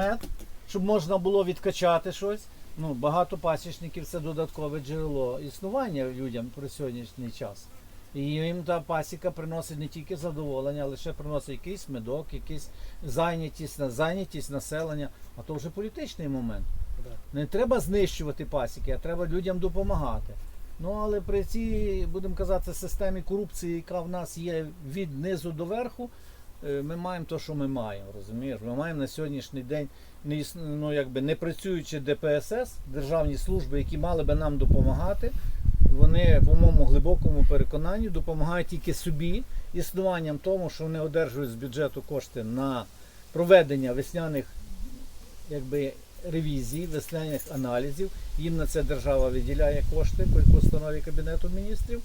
намет, щоб можна було відкачати щось. Ну, багато пасічників це додаткове джерело існування людям при сьогоднішній час. І їм та пасіка приносить не тільки задоволення, а лише приносить якийсь медок, якийсь зайнятість, зайнятість населення, а то вже політичний момент. Не треба знищувати пасіки, а треба людям допомагати. Ну але при цій, будемо казати, системі корупції, яка в нас є від низу до верху, ми маємо те, що ми маємо. Розумієш? Ми маємо на сьогоднішній день не ну, якби не працюючи ДПСС, державні служби, які мали би нам допомагати. Вони, по моєму глибокому переконанні, допомагають тільки собі існуванням тому, що вони одержують з бюджету кошти на проведення весняних якби, ревізій, весняних аналізів. Їм на це держава виділяє кошти по постанові Кабінету міністрів.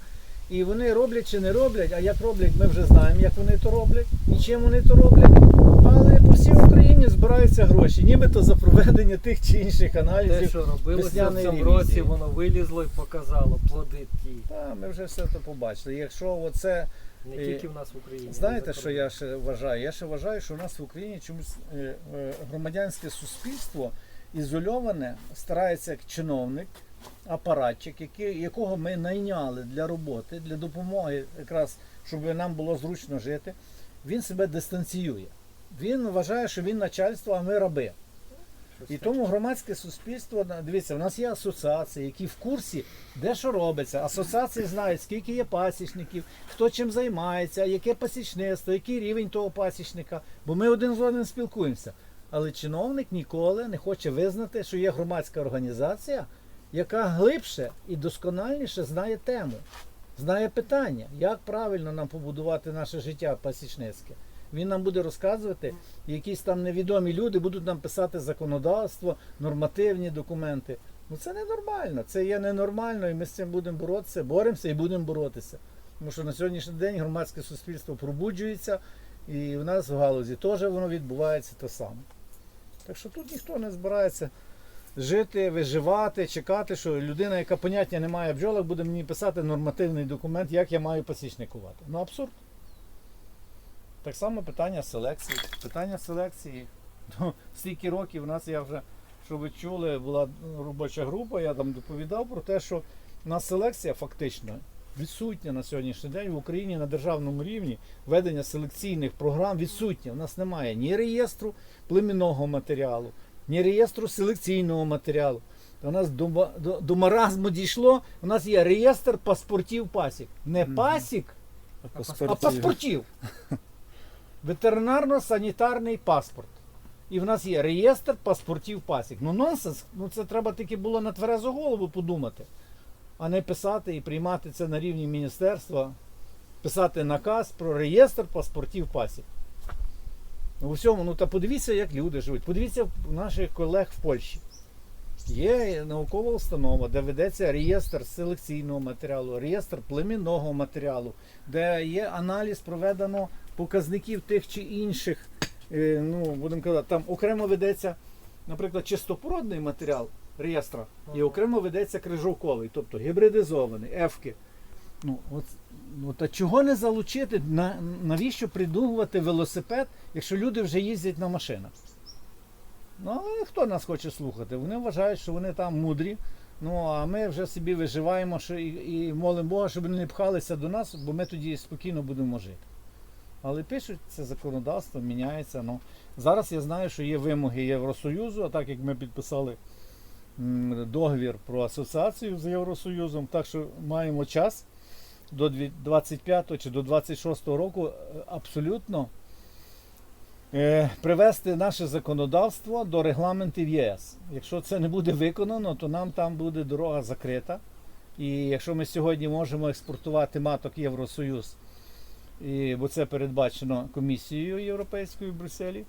І вони роблять чи не роблять, а як роблять, ми вже знаємо, як вони то роблять і чим вони то роблять. Але по всій Україні збираються гроші, нібито за проведення тих чи інших Те, аналізів. що робилося в цьому році, воно вилізло і показало плоди ті. Та, ми вже все це побачили. Якщо оце Не Е, тільки в нас в Україні. Знаєте, що я ще вважаю? Я ще вважаю, що у нас в Україні чомусь е, е, громадянське суспільство ізольоване, старається як чиновник, апаратчик, який, якого ми найняли для роботи, для допомоги, якраз щоб нам було зручно жити. Він себе дистанціює. Він вважає, що він начальство, а ми раби. І тому громадське суспільство, дивіться, в нас є асоціації, які в курсі, де що робиться. Асоціації знають, скільки є пасічників, хто чим займається, яке пасічництво, який рівень того пасічника. Бо ми один з одним спілкуємося. Але чиновник ніколи не хоче визнати, що є громадська організація, яка глибше і доскональніше знає тему, знає питання, як правильно нам побудувати наше життя пасічницьке. Він нам буде розказувати, якісь там невідомі люди будуть нам писати законодавство, нормативні документи. Ну це ненормально, це є ненормально, і ми з цим будемо боротися, боремося і будемо боротися. Тому що на сьогоднішній день громадське суспільство пробуджується, і в нас в галузі теж воно відбувається те саме. Так що тут ніхто не збирається жити, виживати, чекати, що людина, яка поняття не має бджолок, буде мені писати нормативний документ, як я маю пасічникувати. Ну абсурд. Так само питання селекції. Питання селекції. Ну, стільки років у нас я вже, що ви чули, була робоча група, я там доповідав про те, що у нас селекція фактично відсутня на сьогоднішній день в Україні на державному рівні ведення селекційних програм відсутнє. У нас немає ні реєстру племінного матеріалу, ні реєстру селекційного матеріалу. У нас до, до, до маразму дійшло, у нас є реєстр паспортів пасік. Не пасік, а Паспортів. паспортів. Ветеринарно-санітарний паспорт. І в нас є реєстр паспортів пасік. Ну нонсенс, ну це треба тільки було на тверезу голову подумати, а не писати і приймати це на рівні міністерства, писати наказ про реєстр паспортів пасік. Ну, у всьому, ну та подивіться, як люди живуть. Подивіться наших колег в Польщі. Є наукова установа, де ведеться реєстр селекційного матеріалу, реєстр племінного матеріалу, де є аналіз проведено показників тих чи інших. е, Ну, будемо казати, там окремо ведеться, наприклад, чистопородний матеріал реєстра, і окремо ведеться крижовковий, тобто гібридизований, ефки. Ну, от, ну, та чого не залучити? На, навіщо придумувати велосипед, якщо люди вже їздять на машинах? Ну, але хто нас хоче слухати? Вони вважають, що вони там мудрі. Ну, а ми вже собі виживаємо що і, і молимо Бога, щоб вони не пхалися до нас, бо ми тоді спокійно будемо жити. Але пишуть, це законодавство міняється. Ну, зараз я знаю, що є вимоги Євросоюзу, а так як ми підписали договір про асоціацію з Євросоюзом, так що маємо час до дві- 25 чи до 26 року е, абсолютно е, привести наше законодавство до регламентів ЄС. Якщо це не буде виконано, то нам там буде дорога закрита. І якщо ми сьогодні можемо експортувати маток Євросоюз, і, бо це передбачено комісією європейською в Брюсселі.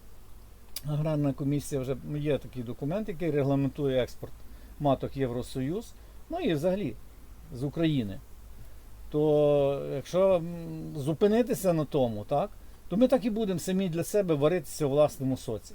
Аграрна комісія вже ну, є такий документ, який регламентує експорт маток Євросоюз. Ну і взагалі з України. То якщо зупинитися на тому, так, то ми так і будемо самі для себе варитися у власному соці.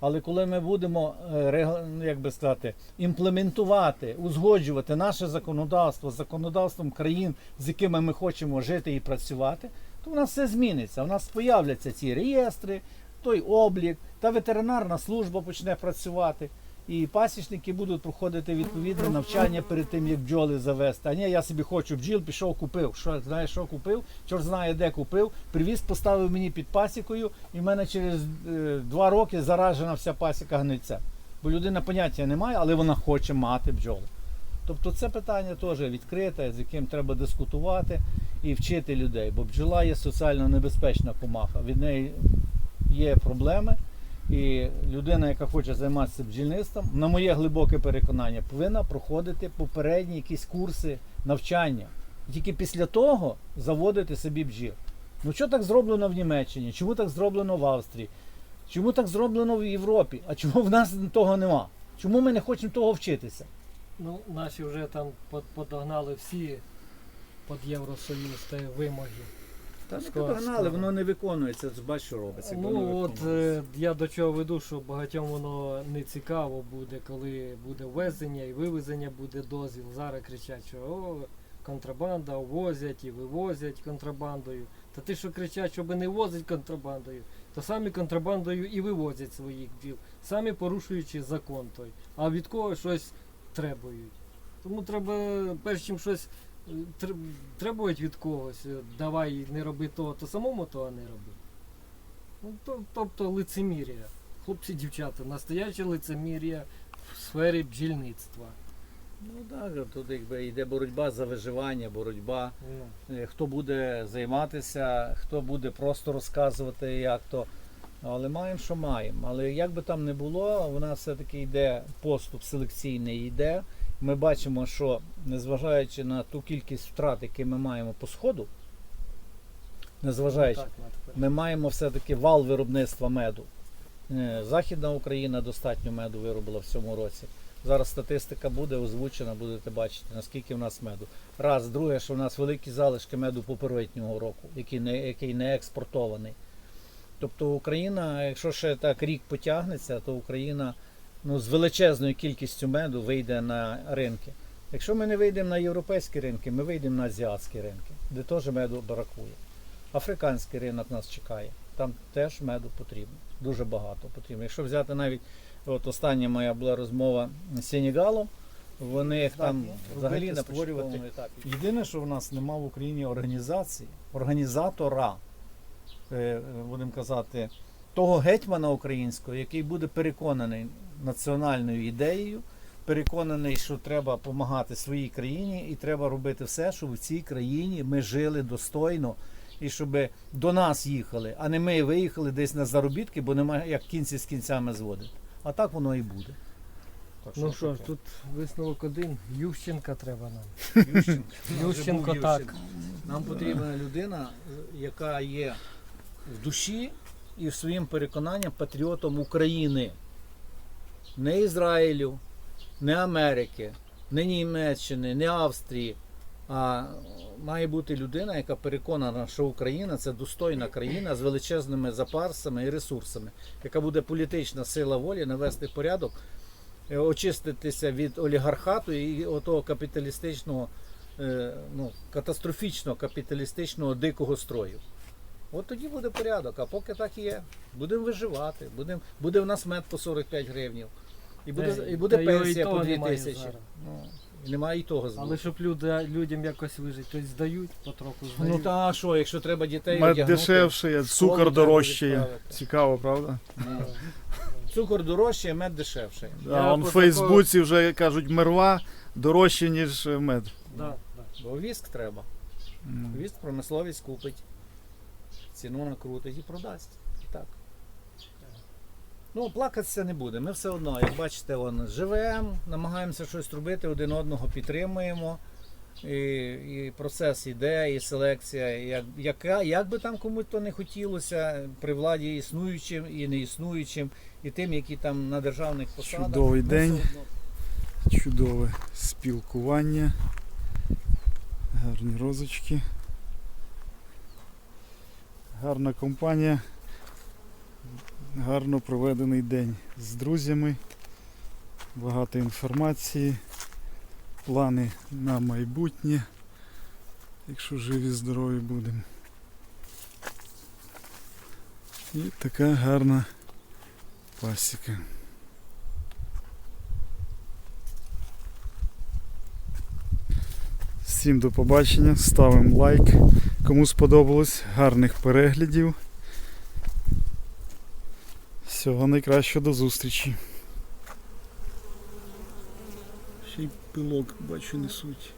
Але коли ми будемо е, як би сказати, імплементувати, узгоджувати наше законодавство з законодавством країн, з якими ми хочемо жити і працювати, то в нас все зміниться. У нас появляться ці реєстри, той облік, та ветеринарна служба почне працювати. І пасічники будуть проходити відповідне навчання перед тим, як бджоли завести. А ні, я собі хочу бджіл, пішов, купив. Що знаєш, що купив? Чорт знає, де купив. Привіз, поставив мені під пасікою, і в мене через е, два роки заражена вся пасіка гнильця. Бо людина поняття не має, але вона хоче мати бджоли. Тобто це питання теж відкрите, з яким треба дискутувати і вчити людей. Бо бджола є соціально небезпечна комаха. Від неї є проблеми. І людина, яка хоче займатися бджільництвом, на моє глибоке переконання, повинна проходити попередні якісь курси навчання. І тільки після того заводити собі бджіл. Ну що так зроблено в Німеччині? Чому так зроблено в Австрії? Чому так зроблено в Європі? А чому в нас того нема? Чому ми не хочемо того вчитися? Ну, наші вже там под- подогнали всі під Євросоюз та вимоги. Та не Скоро, погнали, скоро. воно не виконується. Бачиш, що робиться. воно Ну от е, я до чого веду, що багатьом воно не цікаво буде, коли буде ввезення і вивезення буде дозвіл. Зараз кричать, що о, контрабанда возять і вивозять контрабандою. Та ти що кричать, щоб не возить контрабандою, то самі контрабандою і вивозять своїх бджіл, самі порушуючи закон той. А від кого щось требують. Тому треба, перш чим щось тр- требують від когось, е, давай не роби того, то самому того не роби. Ну, то, тобто лицемір'я. Хлопці, дівчата, настояче лицемір'я в сфері бджільництва. Ну так, тут якби йде боротьба за виживання, боротьба. Ну, е, Хто буде займатися, хто буде просто розказувати, як то. Але маємо, що маємо. Але як би там не було, в нас все-таки йде поступ селекційний йде. Ми бачимо, що незважаючи на ту кількість втрат, які ми маємо по сходу, незважаючи, на ми маємо все-таки вал виробництва меду. Е, Західна Україна достатньо меду виробила в цьому році. Зараз статистика буде озвучена, будете бачити, наскільки в нас меду. Раз, друге, що в нас великі залишки меду попереднього року, який не, який не експортований. Тобто Україна, якщо ще так рік потягнеться, то Україна ну, з величезною кількістю меду вийде на ринки. Якщо ми не вийдемо на європейські ринки, ми вийдемо на азіатські ринки, де теж меду бракує. Африканський ринок нас чекає. Там теж меду потрібно. Дуже багато потрібно. Якщо взяти навіть, от остання моя була розмова з Сенегалом, вони їх там взагалі на створювати. етапі. Єдине, що в нас нема в Україні організації, організатора, е, будемо казати, того гетьмана українського, який буде переконаний національною ідеєю, переконаний, що треба допомагати своїй країні, і треба робити все, щоб в цій країні ми жили достойно. І щоб до нас їхали, а не ми виїхали десь на заробітки, бо немає як кінці з кінцями зводити. А так воно і буде. Так Ну що ж, таке? тут висновок один. Ющенка треба нам. Ющенко. Ющенко так. Нам потрібна людина, яка є в душі і своїм переконанням патріотом України. Не Ізраїлю, не Америки, не Німеччини, не Австрії. А має бути людина, яка переконана, що Україна це достойна країна з величезними запасами і ресурсами, яка буде політична сила волі навести порядок, е, очиститися від олігархату і отого капіталістичного, е, ну, катастрофічного капіталістичного дикого строю. От тоді буде порядок, а поки так є. Будемо виживати, будем, буде в нас мед по 45 гривнів. І буде, і буде та пенсія по 2 тисячі. Ну, немає і того збору. Але щоб люди, людям якось вижити, тобто здають, потроху здають. Ну та що, якщо треба дітей Мед одягнути, дешевший, цукор дорожчає. Цікаво, правда? Ну, Цукор дорожчий, мед дешевший. Да, он в по Фейсбуці вже кажуть, мерва дорожче, ніж е, мед. Да, да. Бо віск треба. Ну. Віск промисловість купить, ціну накрутить і продасть. І так. Ну, плакатися не буде. Ми все одно, як бачите, вон, живемо, намагаємося щось робити, один одного підтримуємо. І, і процес іде, і селекція, як, яка, як би там комусь то не хотілося, при владі існуючим і не існуючим, і тим, які там на державних посадах. Чудовий день. Чудове спілкування. Гарні розочки. Гарна компанія. Гарно проведений день з друзями. Багато інформації. Плани на майбутнє. Якщо живі, здорові будемо. І така гарна пасіка. Всім до побачення, ставимо лайк. Кому сподобалось, гарних переглядів. Всього найкращого до зустрічі. Ще й пилок бачу несуть.